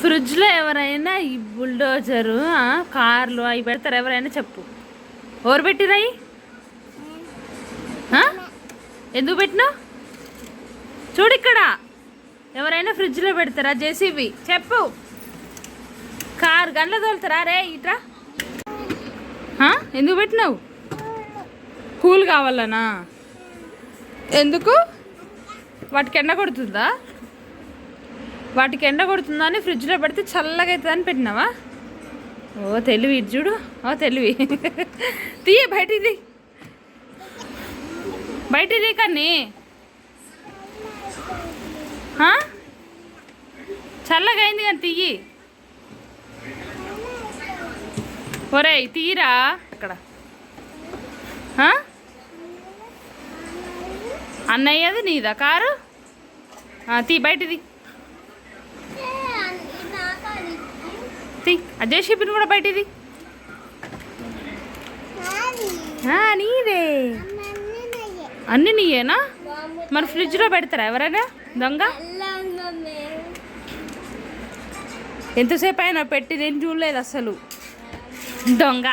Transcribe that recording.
ఫ్రిడ్జ్లో ఎవరైనా ఈ బుల్డోజరు కార్లు అవి పెడతారు ఎవరైనా చెప్పు. ఎవరు పెట్టిరాయి ఎందుకు పెట్టినావు? చూడు ఇక్కడ. ఎవరైనా ఫ్రిడ్జ్లో పెడతారా జేసీబీ? చెప్పు. కారు గంటల తోలుతారా? రే ఇట్రా. ఎందుకు పెట్టినావు? కూల్ కావాలనా? ఎందుకు? వాటికి ఎండ కొడుతుందా? వాటికి ఎండ కొడుతుందా అని ఫ్రిడ్జ్లో పెడితే చల్లగా అవుతుందా అని పెట్టినావా? ఓ తెలివి ఇటు చూడు. ఓ తెలివి. తీయ బయటిది బయటిది కానీ చల్లగా అయింది కానీ తీయి. ఒరే తీరా అక్కడ. అన్నయ్యది నీదా కారు? తీ బయటిది తీ అజయ్ షిపిన్ కూడా బయటిది. నీదే. అన్ని నీయేనా? మరి ఫ్రిడ్జ్లో పెడతారా ఎవరైనా? దొంగ? ఎంతసేపు అయినా పెట్టి నేను చూడలేదు అసలు. దొంగ.